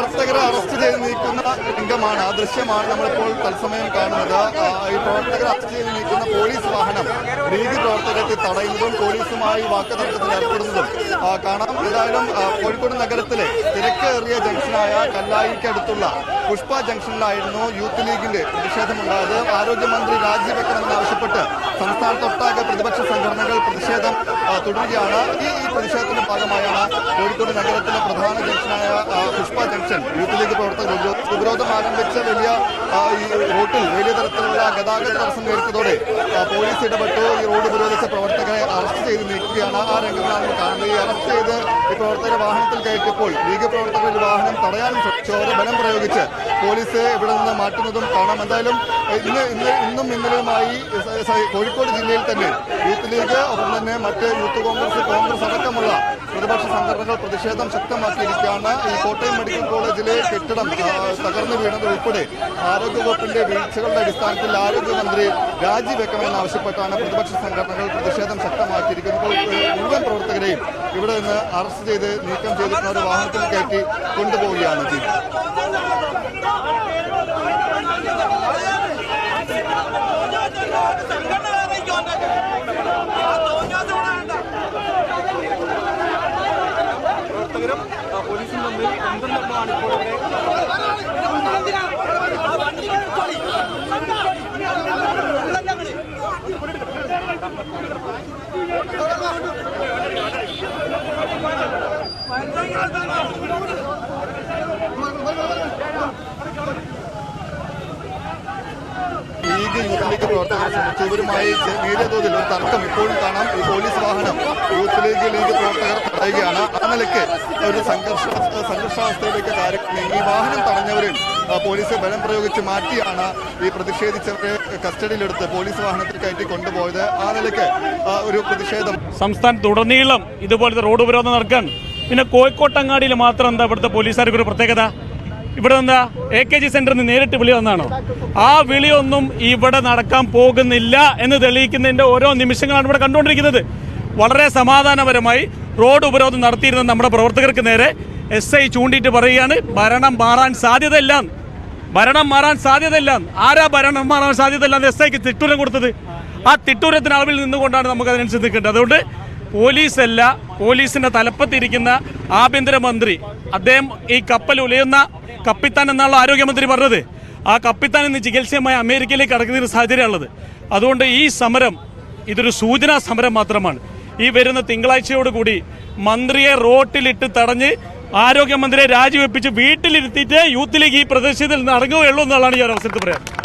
പ്രവർത്തകരെ അറസ്റ്റ് ചെയ്ത് നീക്കുന്ന രംഗമാണ്. ആ ദൃശ്യമാണ് നമ്മളിപ്പോൾ തത്സമയം കാണുന്നത്. ഈ പ്രവർത്തകരെ അറസ്റ്റ് ചെയ്ത് നീക്കുന്ന പോലീസ് വാഹനം നീതി പ്രവർത്തകത്തെ തടയുന്നതും പോലീസുമായി വാക്കുതർക്കത്തിൽ ഏർപ്പെടുന്നതും. കാണാം. ഏതായാലും കോഴിക്കോട് നഗരത്തിലെ തിരക്കേറിയ ജംഗ്ഷനായ കല്ലായിക്കടുത്തുള്ള പുഷ്പ ജംഗ്ഷനിലായിരുന്നു യൂത്ത് ലീഗിന്റെ പ്രതിഷേധമുണ്ടായത്. ആരോഗ്യമന്ത്രി രാജിവെക്കണമെന്നാവശ്യപ്പെട്ട് സംസ്ഥാനത്തൊട്ടാകെ പ്രതിപക്ഷ സംഘടനകൾ പ്രതിഷേധം തുടരുകയാണ്. ഈ പ്രതിഷേധത്തിന്റെ ഭാഗമായാണ് കോഴിക്കോട് നഗരത്തിലെ പ്രധാന ജംഗ്ഷനായ പുഷ്പ ജംഗ്ഷൻ യൂത്ത് ലീഗ് പ്രവർത്തകർ ഉപരോ- ഉപരോധം ആരംഭിച്ച വലിയ ഈ റോട്ടിൽ വലിയ തരത്തിലുള്ള ഗതാഗത തടസ്സം നേരിട്ടതോടെ പോലീസ് ഇടപെട്ടു. ഈ റോഡ് ഉപരോധിച്ച പ്രവർത്തകരെ അറസ്റ്റ് ചെയ്ത് നീക്കുകയാണ്. ആ രംഗങ്ങളാണ് കാണുന്നത്. ഈ അറസ്റ്റ് ചെയ്ത് ഈ പ്രവർത്തകരെ വാഹനത്തിൽ കയറ്റിയപ്പോൾ ലീഗ് പ്രവർത്തകരുടെ വാഹനം തടയാനും അവരെ ബലം പ്രയോഗിച്ച് പോലീസ് ഇവിടെ നിന്ന് മാറ്റുന്നതും കാണാം. എന്തായാലും ഇന്ന് ഇന്ന് ഇന്നും ഇന്നലെയുമായി കോഴിക്കോട് ജില്ലയിൽ തന്നെ യൂത്ത് ലീഗ് ഒപ്പം തന്നെ മറ്റ് യൂത്ത് കോൺഗ്രസ് കോൺഗ്രസ് അടക്കമുള്ള പ്രതിപക്ഷ സംഘടനകൾ പ്രതിഷേധം ശക്തമാക്കിയിരിക്കുകയാണ്. ഈ കോട്ടയം മെഡിക്കൽ കോളേജിലെ കെട്ടിടം തകർന്നു വീണത് ഉൾപ്പെടെ ആരോഗ്യവകുപ്പിന്റെ വീഴ്ചകളുടെ അടിസ്ഥാനത്തിൽ ആരോഗ്യമന്ത്രി രാജിവെക്കണമെന്നാവശ്യപ്പെട്ടാണ് പ്രതിപക്ഷ സംഘടനകൾ പ്രതിഷേധം ശക്തമാക്കിയിരിക്കുന്നത്. മുഴുവൻ പ്രവർത്തകരെയും ഇവിടെ നിന്ന് അറസ്റ്റ് ചെയ്ത് നീക്കം ചെയ്തിട്ടുള്ള ഒരു വാഹനത്തിൽ കയറ്റി കൊണ്ടുപോവുകയാണ് പ്രവർത്തകരും പോലീസും തമ്മിൽ പന്ത്രണ്ടെണ്ണമാണ് ഇപ്പോൾ ഇവിടെ ലീഗ് യൂത്ത് ലീഗ് പ്രവർത്തകർ ശ്രമിച്ചു ഇവരുമായി നേരിയ തോതിൽ ഒരു തർക്കം ഇപ്പോഴും കാണാം. ഈ പോലീസ് വാഹനം യൂത്ത് ലീഗ് ലീഗ് പ്രവർത്തകർ തടയുകയാണ്. ആ നിലയ്ക്ക് ഒരു സംഘർഷ സംഘർഷാവസ്ഥയിലേക്ക് കാര്യങ്ങൾ ഈ വാഹനം തടഞ്ഞവരിൽ പോലീസ് ബലം പ്രയോഗിച്ച് മാറ്റിയാണ് ഈ പ്രതിഷേധിച്ചവരെ കസ്റ്റഡിയിലെടുത്ത് പോലീസ് വാഹനത്തിൽ കയറ്റി കൊണ്ടുപോയത്. ആ നിലയ്ക്ക് ഒരു പ്രതിഷേധം സംസ്ഥാനത്തുടനീളം ഇതുപോലത്തെ റോഡ് ഉപരോധം നടക്കാൻ പിന്നെ കോഴിക്കോട്ടങ്ങാടിയിൽ മാത്രം എന്താ ഇവിടുത്തെ പോലീസുകാർക്ക് ഒരു പ്രത്യേകത? ഇവിടെ എന്താ എ കെ ജി സെന്ററിൽ നിന്ന് നേരിട്ട് വിളി വന്നാണോ? ആ വിളിയൊന്നും ഇവിടെ നടക്കാൻ പോകുന്നില്ല എന്ന് തെളിയിക്കുന്നതിന്റെ ഓരോ നിമിഷങ്ങളാണ് ഇവിടെ കണ്ടുകൊണ്ടിരിക്കുന്നത്. വളരെ സമാധാനപരമായി റോഡ് ഉപരോധം നടത്തിയിരുന്ന നമ്മുടെ പ്രവർത്തകർക്ക് നേരെ എസ് ഐ ചൂണ്ടിയിട്ട് പറയുകയാണ് ഭരണം മാറാൻ സാധ്യതയില്ല. ഭരണം മാറാൻ സാധ്യതയില്ല. ആരാ ഭരണം മാറാൻ സാധ്യതയില്ല എന്ന് എസ് ഐക്ക് തിട്ടൂരം കൊടുത്തത്? ആ തിട്ടൂരത്തിന് അളവിൽ നിന്നുകൊണ്ടാണ് നമുക്ക് അതിനനുസരിച്ച് നിൽക്കേണ്ടത്. അതുകൊണ്ട് പോലീസല്ല പോലീസിന്റെ തലപ്പത്തിരിക്കുന്ന ആഭ്യന്തരമന്ത്രി അദ്ദേഹം ഈ കപ്പൽ ഉലയുന്ന കപ്പിത്താൻ എന്നാണ് ആരോഗ്യമന്ത്രി പറഞ്ഞത്. ആ കപ്പിത്താൻ ഇന്ന് ചികിത്സയുമായി അമേരിക്കയിലേക്ക് കടക്കുന്ന സാഹചര്യമാണുള്ളത്. അതുകൊണ്ട് ഈ സമരം ഇതൊരു സൂചനാ സമരം മാത്രമാണ്. ഈ വരുന്ന തിങ്കളാഴ്ചയോടുകൂടി മന്ത്രിയെ റോട്ടിലിട്ട് തടഞ്ഞ് ആരോഗ്യമന്ത്രിയെ രാജിവെപ്പിച്ച് വീട്ടിലിരുത്തിയിട്ട് യൂത്ത് ലീഗ് ഈ പ്രദേശത്തിൽ നിന്ന് അടങ്ങുകയുള്ളൂ എന്നുള്ളതാണ് ഈ ഒരു അവസരത്തിൽ പറയാം